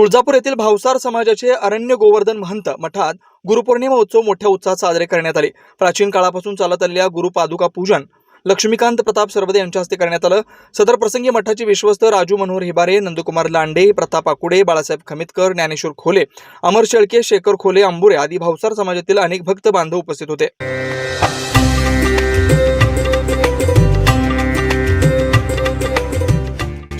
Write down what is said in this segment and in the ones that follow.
तुळजापूर येथील भावसार समाजाचे अरण्य गोवर्धन महंत मठात गुरुपौर्णिमा उत्सव मोठ्या उत्साहात साजरे करण्यात आले. प्राचीन काळापासून चालत आलेल्या गुरुपादुका पूजन लक्ष्मीकांत प्रताप सरवदे यांच्या हस्ते करण्यात आलं. सदर प्रसंगी मठाचे विश्वस्त राजू मनोहर हिबारे नंदकुमार लांडे प्रताप आकुडे बाळासाहेब खमितकर ज्ञानेश्वर खोले अमर शेळके शेखर खोले अंबुरे आदी भावसार समाजातील अनेक भक्त बांधव उपस्थित होते.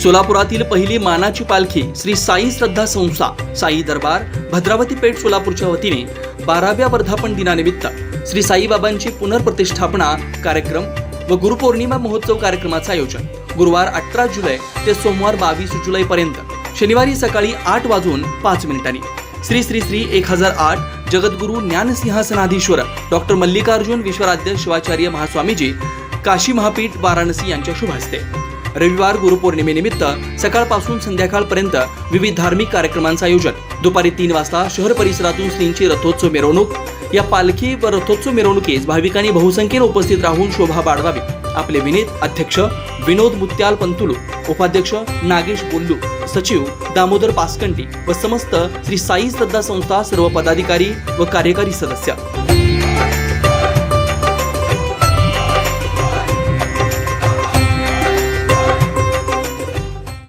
सोलापुरातील पहिली मानाची पालखी श्री साई श्रद्धा संस्था साई दरबार भद्रावती पेठ सोलापूरच्या वतीने बाराव्या वर्धापन दिनानिमित्त श्री साईबाबांची पुनर्प्रतिष्ठापना कार्यक्रम व गुरुपौर्णिमा महोत्सव कार्यक्रमाचं आयोजन गुरुवार अठरा जुलै ते सोमवार बावीस जुलै पर्यंत शनिवारी सकाळी आठ वाजून पाच मिनिटांनी. श्री श्री श्री एक हजार आठ जगद्गुरु ज्ञानसिंहासनाधीश्वर डॉक्टर मल्लिकार्जुन विश्वराध्य शिवाचार्य महास्वामीजी काशी महापीठ वाराणसी यांच्या शुभ हस्ते रविवार गुरुपौर्णिमेनिमित्त सकाळपासून संध्याकाळपर्यंत विविध धार्मिक कार्यक्रमांचं आयोजन. दुपारी तीन वाजता शहर परिसरातून श्रींची रथोत्सव मिरवणूक. या पालखी व रथोत्सव मिरवणुकीस भाविकांनी बहुसंख्येने उपस्थित राहून शोभा वाढवावी आपले विनीत अध्यक्ष विनोद मुत्याल पंतुलू उपाध्यक्ष नागेश बोल्लू सचिव दामोदर पासकंटी व समस्त श्री साई श्रद्धा संस्था सर्व पदाधिकारी व कार्यकारी सदस्य.